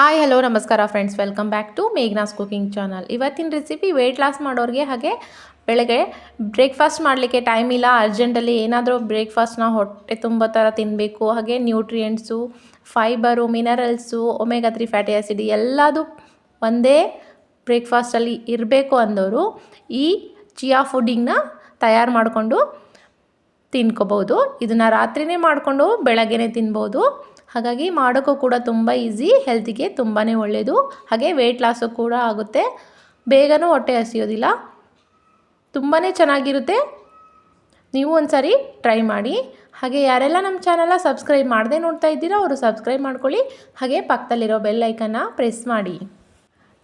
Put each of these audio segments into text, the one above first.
Hi hello ನಮಸ್ಕಾರ friends welcome back to Meghna's cooking channel ಇವತ್ತಿನ recipe weight loss ಮಾಡೋರಿಗೆ ಹಾಗೆ ಬೆಳಗ್ಗೆ ಬ್ರೇಕ್ಫಾಸ್ಟ್ ಮಾಡಲಿಕ್ಕೆ ಟೈಮ್ ಇಲ್ಲ. ಅರ್ಜೆಂಟಲ್ಲಿ ಏನಾದರೂ ಬ್ರೇಕ್ಫಾಸ್ಟ್ನ ಹೊಟ್ಟೆ ತುಂಬ ಥರ ತಿನ್ನಬೇಕು ಹಾಗೆ nutrients fibre minerals omega three fatty acid ಎಲ್ಲದೂ ಒಂದೇ ಬ್ರೇಕ್ಫಾಸ್ಟಲ್ಲಿ ಇರಬೇಕು ಅಂದವರು ಈ ಚಿಯಾ ಫುಡ್ಡಿಂಗ್ನ ತಯಾರು ಮಾಡಿಕೊಂಡು ತಿನ್ಕೋಬೋದು ಇದನ್ನು ರಾತ್ರಿನೇ ಮಾಡಿಕೊಂಡು ಬೆಳಗ್ಗೆನೇ ತಿನ್ಬೋದು. ಹಾಗಾಗಿ ಮಾಡೋಕ್ಕೂ ಕೂಡ ತುಂಬ ಈಸಿ ಹೆಲ್ತಿಗೆ ತುಂಬಾ ಒಳ್ಳೆಯದು ಹಾಗೆ ವೆಯ್ಟ್ ಲಾಸು ಕೂಡ ಆಗುತ್ತೆ. ಬೇಗನೂ ಹೊಟ್ಟೆ ಹಸಿಯೋದಿಲ್ಲ. ತುಂಬಾ ಚೆನ್ನಾಗಿರುತ್ತೆ. ನೀವು ಒಂದು ಸಾರಿ ಟ್ರೈ ಮಾಡಿ. ಹಾಗೆ ಯಾರೆಲ್ಲ ನಮ್ಮ ಚಾನಲ್ನ ಸಬ್ಸ್ಕ್ರೈಬ್ ಮಾಡದೆ ನೋಡ್ತಾ ಇದ್ದೀರಾ ಅವರು ಸಬ್ಸ್ಕ್ರೈಬ್ ಮಾಡ್ಕೊಳ್ಳಿ. ಹಾಗೆ ಪಕ್ಕದಲ್ಲಿರೋ ಬೆಲ್ ಐಕನ್ನ ಪ್ರೆಸ್ ಮಾಡಿ.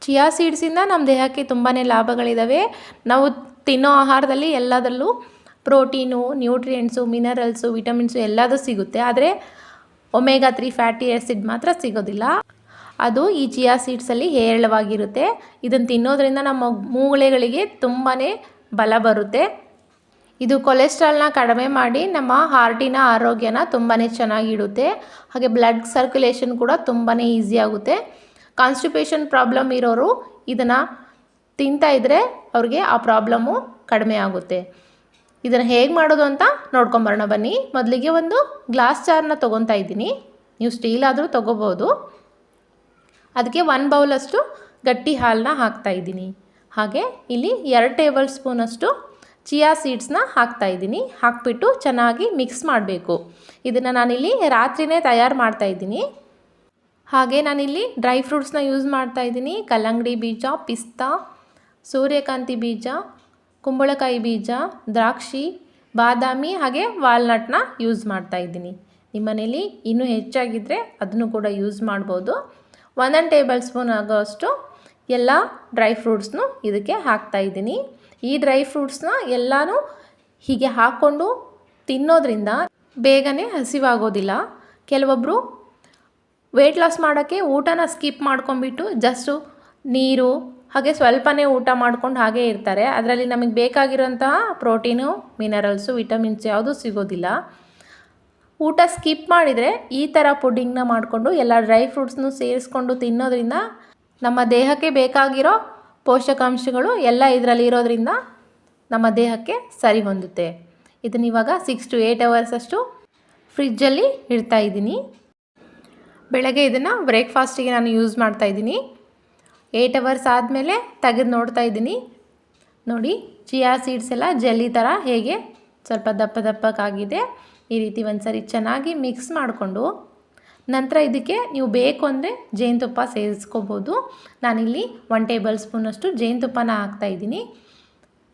ಚಿಯಾ ಸೀಡ್ಸಿಂದ ನಮ್ಮ ದೇಹಕ್ಕೆ ತುಂಬಾ ಲಾಭಗಳಿದ್ದಾವೆ ನಾವು ತಿನ್ನೋ ಆಹಾರದಲ್ಲಿ ಎಲ್ಲದರಲ್ಲೂ ಪ್ರೋಟೀನು ನ್ಯೂಟ್ರಿಯೆಂಟ್ಸು ಮಿನರಲ್ಸು ವಿಟಮಿನ್ಸು ಎಲ್ಲದೂ ಸಿಗುತ್ತೆ. ಆದರೆ ಒಮೆಗಾ ತ್ರೀ ಫ್ಯಾಟಿ ಆ್ಯಸಿಡ್ ಮಾತ್ರ ಸಿಗೋದಿಲ್ಲ. ಅದು ಈ ಚಿಯಾ ಸೀಡ್ಸಲ್ಲಿ ಹೇರಳವಾಗಿರುತ್ತೆ. ಇದನ್ನು ತಿನ್ನೋದ್ರಿಂದ ನಮ್ಮ ಮೂಳೆಗಳಿಗೆ ತುಂಬಾ ಬಲ ಬರುತ್ತೆ. ಇದು ಕೊಲೆಸ್ಟ್ರಾಲ್ನ ಕಡಿಮೆ ಮಾಡಿ ನಮ್ಮ ಹಾರ್ಟಿನ ಆರೋಗ್ಯನ ತುಂಬಾ ಚೆನ್ನಾಗಿಡುತ್ತೆ ಹಾಗೆ ಬ್ಲಡ್ ಸರ್ಕ್ಯುಲೇಷನ್ ಕೂಡ ತುಂಬಾ ಈಸಿ ಆಗುತ್ತೆ. ಕಾನ್ಸ್ಟಿಪೇಷನ್ ಪ್ರಾಬ್ಲಮ್ ಇರೋರು ಇದನ್ನು ತಿಂತಾ ಇದ್ದರೆ ಅವ್ರಿಗೆ ಆ ಪ್ರಾಬ್ಲಮ್ಮು ಕಡಿಮೆ ಆಗುತ್ತೆ. ಇದನ್ನು ಹೇಗೆ ಮಾಡೋದು ಅಂತ ನೋಡ್ಕೊಂಬರೋಣ ಬನ್ನಿ. ಮೊದಲಿಗೆ ಒಂದು ಗ್ಲಾಸ್ ಜಾರ್ನ ತೊಗೊತಾ ಇದ್ದೀನಿ. ನೀವು ಸ್ಟೀಲ್ ಆದರೂ ತೊಗೋಬೋದು. ಅದಕ್ಕೆ ಒನ್ ಬೌಲಷ್ಟು ಗಟ್ಟಿ ಹಾಲನ್ನ ಹಾಕ್ತಾಯಿದ್ದೀನಿ ಹಾಗೆ ಇಲ್ಲಿ ಎರಡು ಟೇಬಲ್ ಸ್ಪೂನಷ್ಟು ಚಿಯಾ ಸೀಡ್ಸ್ನ ಹಾಕ್ತಾಯಿದ್ದೀನಿ ಹಾಕ್ಬಿಟ್ಟು ಚೆನ್ನಾಗಿ ಮಿಕ್ಸ್ ಮಾಡಬೇಕು. ಇದನ್ನು ನಾನಿಲ್ಲಿ ರಾತ್ರಿನೇ ತಯಾರು ಮಾಡ್ತಾಯಿದ್ದೀನಿ ಹಾಗೆ ನಾನಿಲ್ಲಿ ಡ್ರೈ ಫ್ರೂಟ್ಸ್ನ ಯೂಸ್ ಮಾಡ್ತಾಯಿದ್ದೀನಿ ಕಲ್ಲಂಗಡಿ ಬೀಜ, ಪಿಸ್ತಾ, ಸೂರ್ಯಕಾಂತಿ ಬೀಜ ಕುಂಬಳಕಾಯಿ ಬೀಜ, ದ್ರಾಕ್ಷಿ, ಬಾದಾಮಿ ಹಾಗೆ ವಾಲ್ನಟ್ನ ಯೂಸ್ ಮಾಡ್ತಾ ಇದ್ದೀನಿ. ನಿಮ್ಮ ಮನೇಲಿ ಇನ್ನೂ ಹೆಚ್ಚಾಗಿದ್ದರೆ ಅದನ್ನು ಕೂಡ ಯೂಸ್ ಮಾಡ್ಬೋದು. ಒಂದೊಂದು ಟೇಬಲ್ ಸ್ಪೂನ್ ಆಗೋಷ್ಟು ಎಲ್ಲ ಡ್ರೈ ಫ್ರೂಟ್ಸ್ನು ಇದಕ್ಕೆ ಹಾಕ್ತಾ ಇದ್ದೀನಿ. ಈ ಡ್ರೈ ಫ್ರೂಟ್ಸ್ನ ಎಲ್ಲನೂ ಹೀಗೆ ಹಾಕ್ಕೊಂಡು ತಿನ್ನೋದ್ರಿಂದ ಬೇಗನೆ ಹಸಿವಾಗೋದಿಲ್ಲ. ಕೆಲವೊಬ್ಬರು ವೆಯ್ಟ್ ಲಾಸ್ ಮಾಡೋಕ್ಕೆ ಊಟನ ಸ್ಕಿಪ್ ಮಾಡ್ಕೊಂಬಿಟ್ಟು ಜಸ್ಟು ನೀರು ಹಾಗೆ ಸ್ವಲ್ಪನೇ ಊಟ ಮಾಡ್ಕೊಂಡು ಹಾಗೆ ಇರ್ತಾರೆ. ಅದರಲ್ಲಿ ನಮಗೆ ಬೇಕಾಗಿರೋಂತಹ ಪ್ರೋಟೀನು ಮಿನರಲ್ಸು ವಿಟಮಿನ್ಸ್ ಯಾವುದೂ ಸಿಗೋದಿಲ್ಲ. ಊಟ ಸ್ಕಿಪ್ ಮಾಡಿದರೆ ಈ ಥರ ಪುಡ್ಡಿಂಗ್ನ ಮಾಡಿಕೊಂಡು ಎಲ್ಲ ಡ್ರೈ ಫ್ರೂಟ್ಸ್ನು ಸೇರಿಸ್ಕೊಂಡು ತಿನ್ನೋದ್ರಿಂದ ನಮ್ಮ ದೇಹಕ್ಕೆ ಬೇಕಾಗಿರೋ ಪೋಷಕಾಂಶಗಳು ಎಲ್ಲ ಇದರಲ್ಲಿ ಇರೋದ್ರಿಂದ ನಮ್ಮ ದೇಹಕ್ಕೆ ಸರಿ ಹೊಂದುತ್ತೆ. ಇದನ್ನ ಇವಾಗ ಸಿಕ್ಸ್ ಟು ಏಯ್ಟ್ ಅವರ್ಸ್ ಅಷ್ಟು ಫ್ರಿಜ್ಜಲ್ಲಿ ಇಡ್ತಾ ಇದ್ದೀನಿ. ಬೆಳಗ್ಗೆ ಇದನ್ನು ಬ್ರೇಕ್ಫಾಸ್ಟಿಗೆ ನಾನು ಯೂಸ್ ಮಾಡ್ತಾಯಿದ್ದೀನಿ ಏಯ್ಟ್ ಅವರ್ಸ್ ಆದಮೇಲೆ ತೆಗೆದು ನೋಡ್ತಾ ಇದ್ದೀನಿ. ನೋಡಿ ಚಿಯಾ ಸೀಡ್ಸ್ ಎಲ್ಲ ಜಲ್ಲಿ ಥರ ಹೇಗೆ ಸ್ವಲ್ಪ ದಪ್ಪ ದಪ್ಪಕ್ಕಾಗಿದೆ ಈ ರೀತಿ ಒಂದು ಸರಿ ಚೆನ್ನಾಗಿ ಮಿಕ್ಸ್ ಮಾಡಿಕೊಂಡು ನಂತರ ಇದಕ್ಕೆ ನೀವು ಬೇಕು ಅಂದರೆ ಜೇನುತುಪ್ಪ ಸೇರಿಸ್ಕೋಬೋದು. ನಾನಿಲ್ಲಿ ಒನ್ ಟೇಬಲ್ ಸ್ಪೂನಷ್ಟು ಜೇನುತುಪ್ಪನ ಹಾಕ್ತಾಯಿದ್ದೀನಿ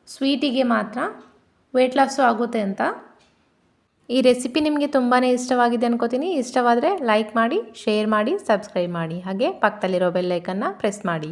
ಸ್ವೀಟಿಗೆ ಮಾತ್ರ ವೆಯ್ಟ್ ಲಾಸು ಆಗುತ್ತೆ ಅಂತ. ಈ ರೆಸಿಪಿ ನಿಮಗೆ ತುಂಬಾ ಇಷ್ಟವಾಗಿದೆ ಅನ್ಕೋತೀನಿ. ಇಷ್ಟವಾದರೆ ಲೈಕ್ ಮಾಡಿ ಶೇರ್ ಮಾಡಿ ಸಬ್ಸ್ಕ್ರೈಬ್ ಮಾಡಿ. ಹಾಗೆ ಪಕ್ಕದಲ್ಲಿರೋ ಬೆಲ್ಲೈಕನ್ನು ಪ್ರೆಸ್ ಮಾಡಿ.